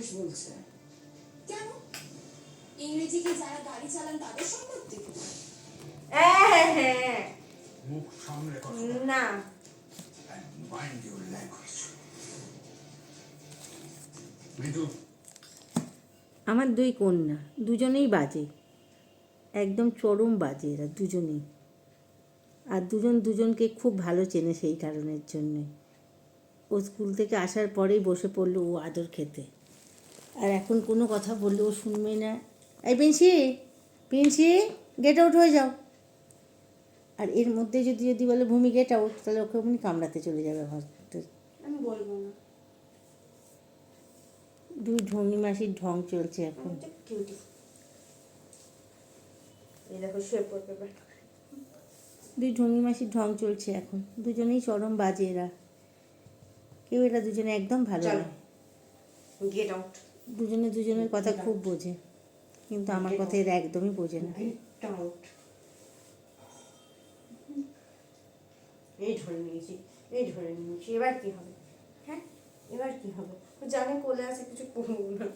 Police বলছে। কেন? ইংরেজি কি যারা গাড়ি চালান তাদের সম্পত্তি? হ্যাঁ হ্যাঁ মুখ সামনে না। মাইন্ড ইউর ল্যাঙ্গুয়েজ মৃদু আমার দুই কন্যা দুজনেই বাজে। একদম চরম বাজে এরা দুজনেই। আর দুজন দুজনকে খুব ভালো চেনে সেই কারণের জন্যে। ও স্কুল থেকে আসার পরেই বসে পড়ল ও আদর খেতে। আর এখন কোনো কথা বললে ও শুনবেই না। এই পেন্সি পেন্সি গেট আউট হয়ে যাও। আর এর মধ্যে যদি যদি বলে ভূমি গেট আউট তাহলে ওকে অমনি কামড়াতে চলে যাবে হসপিটাল আমি বলব না। দুই ঢঙ্গি মাসির ঢং চলছে এখন। দুই ঢঙ্গি মাসির ঢং চলছে এখন। দুজনেই চরম বাজে এরা। কেউ এরা দুজনে একদম ভালো চলো। না গেট আউট দুজনে দুজনের কথা খুব বোঝে, কিন্তু আমার কথা এরা একদমই বোঝে না। এই ধরে নিয়েছি, এই ধরে নিয়েছি, এবার কি হবে? হ্যাঁ? এবার কি হবে? জানে কোলে আছে, কিছু করব না।